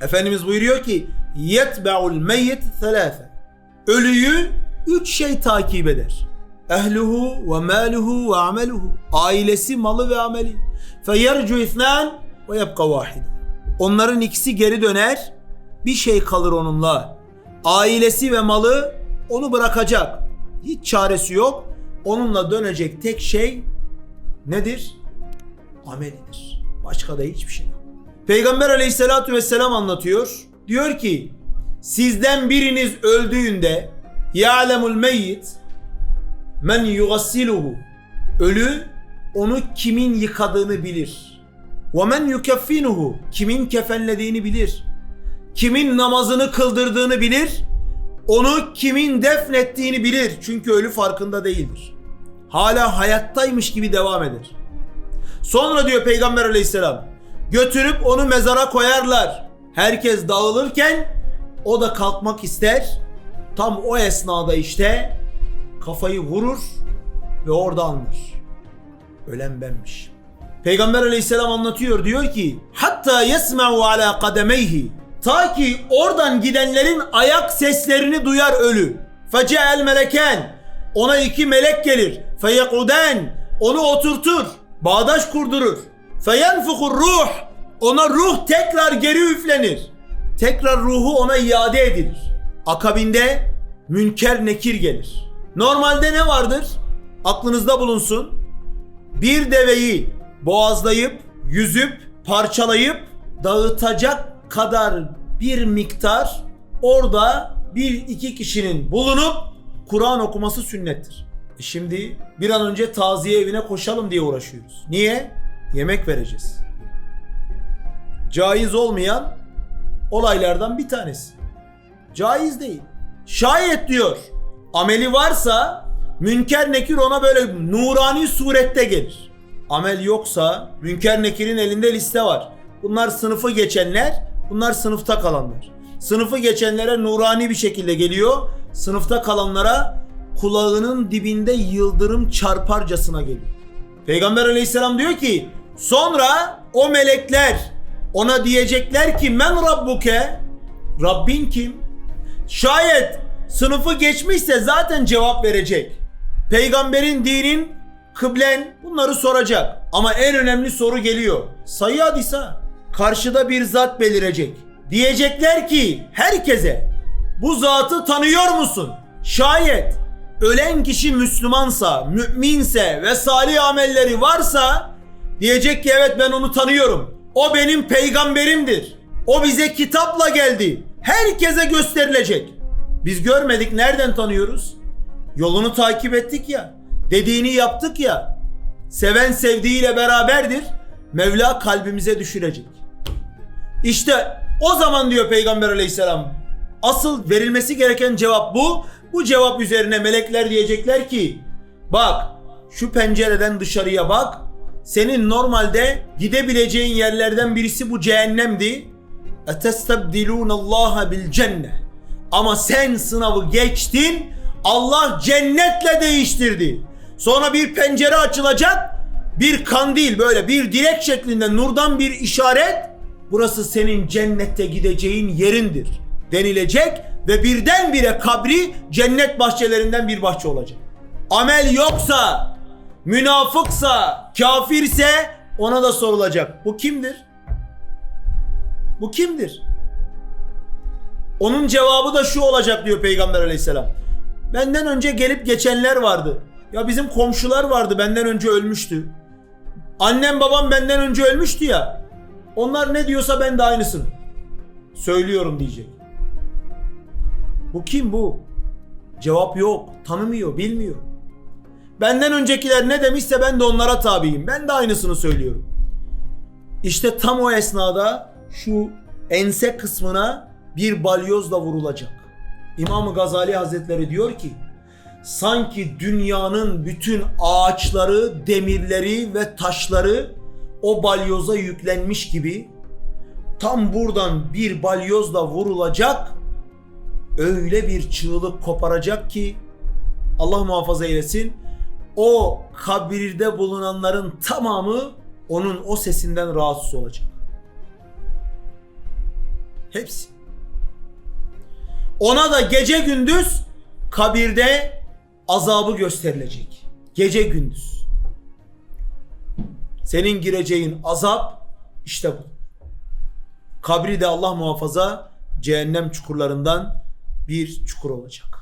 Efendimiz buyuruyor ki yetbe'ul meyyit thelâfe. Ölüyü üç şey takip eder. Ehluhu ve maluhu ve ameluhu. Ailesi, malı ve ameli. Feyercu ithnan ve yebqa vahid. Onların ikisi geri döner. Bir şey kalır onunla. Ailesi ve malı onu bırakacak. Hiç çaresi yok. Onunla dönecek tek şey nedir? Amelidir. Başka da hiçbir şey yok. Peygamber aleyhissalatü vesselam anlatıyor. Diyor ki sizden biriniz öldüğünde ya'lemul meyyit men yugassiluhu ölü onu kimin yıkadığını bilir. Ve men yukeffinuhu kimin kefenlediğini bilir. Kimin namazını kıldırdığını bilir. Onu kimin defnettiğini bilir. Çünkü ölü farkında değildir. Hala hayattaymış gibi devam eder. Sonra diyor Peygamber aleyhisselam götürüp onu mezara koyarlar. Herkes dağılırken o da kalkmak ister. Tam o esnada işte kafayı vurur ve orada anlar. Ölen benmiş. Peygamber aleyhisselam anlatıyor diyor ki hatta yesma'u ala kademeyhi ta ki oradan gidenlerin ayak seslerini duyar ölü. Fece'el meleken ona iki melek gelir. Feyekuden onu oturtur. Bağdaş kurdurur. Feyenfukur ruh ona ruh tekrar geri üflenir. Tekrar ruhu ona iade edilir. Akabinde münker nekir gelir. Normalde ne vardır? Aklınızda bulunsun. Bir deveyi boğazlayıp, yüzüp, parçalayıp dağıtacak kadar bir miktar orada bir iki kişinin bulunup Kur'an okuması sünnettir. E şimdi bir an önce taziye evine koşalım diye uğraşıyoruz. Niye? Yemek vereceğiz. Caiz olmayan olaylardan bir tanesi. Caiz değil. Şayet diyor ameli varsa Münker Nekir ona böyle nurani surette gelir. Amel yoksa Münker Nekir'in elinde liste var. Bunlar sınıfı geçenler, bunlar sınıfta kalanlar. Sınıfı geçenlere nurani bir şekilde geliyor. Sınıfta kalanlara kulağının dibinde yıldırım çarparcasına geliyor. Peygamber aleyhisselam diyor ki sonra o melekler ona diyecekler ki men rabbuke Rabbin kim? Şayet sınıfı geçmişse zaten cevap verecek. Peygamberin dinin kıblen bunları soracak. Ama en önemli soru geliyor. Sayı hadisa. Karşıda bir zat belirecek. Diyecekler ki herkese bu zatı tanıyor musun? Şayet ölen kişi Müslümansa, müminse ve salih amelleri varsa diyecek ki evet ben onu tanıyorum. O benim peygamberimdir. O bize kitapla geldi. Herkese gösterilecek. Biz görmedik nereden tanıyoruz? Yolunu takip ettik ya. Dediğini yaptık ya. Seven sevdiğiyle beraberdir. Mevla kalbimize düşürecek. İşte o zaman diyor Peygamber aleyhisselam asıl verilmesi gereken cevap bu. Bu cevap üzerine melekler diyecekler ki bak şu pencereden dışarıya bak. Senin normalde gidebileceğin yerlerden birisi bu cehennemdi. Allah bil cennet. Ama sen sınavı geçtin. Allah cennetle değiştirdi. Sonra bir pencere açılacak. Bir kandil böyle bir direk şeklinde nurdan bir işaret. Burası senin cennette gideceğin yerindir denilecek ve birdenbire kabri cennet bahçelerinden bir bahçe olacak. Amel yoksa, münafıksa, kafirse ona da sorulacak. Bu kimdir? Bu kimdir? Onun cevabı da şu olacak diyor Peygamber aleyhisselam. Benden önce gelip geçenler vardı. Ya bizim komşular vardı benden önce ölmüştü. Annem babam benden önce ölmüştü ya. Onlar ne diyorsa ben de aynısını söylüyorum diyecek. Bu kim bu? Cevap yok, tanımıyor, bilmiyor. Benden öncekiler ne demişse ben de onlara tabiyim. Ben de aynısını söylüyorum. İşte tam o esnada şu ense kısmına bir balyozla vurulacak. İmam Gazali Hazretleri diyor ki sanki dünyanın bütün ağaçları, demirleri ve taşları o balyoza yüklenmiş gibi tam buradan bir balyozla vurulacak öyle bir çığlık koparacak ki Allah muhafaza eylesin o kabirde bulunanların tamamı onun o sesinden rahatsız olacak. Hepsi. Ona da gece gündüz kabirde azabı gösterilecek. Gece gündüz. Senin gireceğin azap işte bu. Kabri de Allah muhafaza cehennem çukurlarından bir çukur olacak.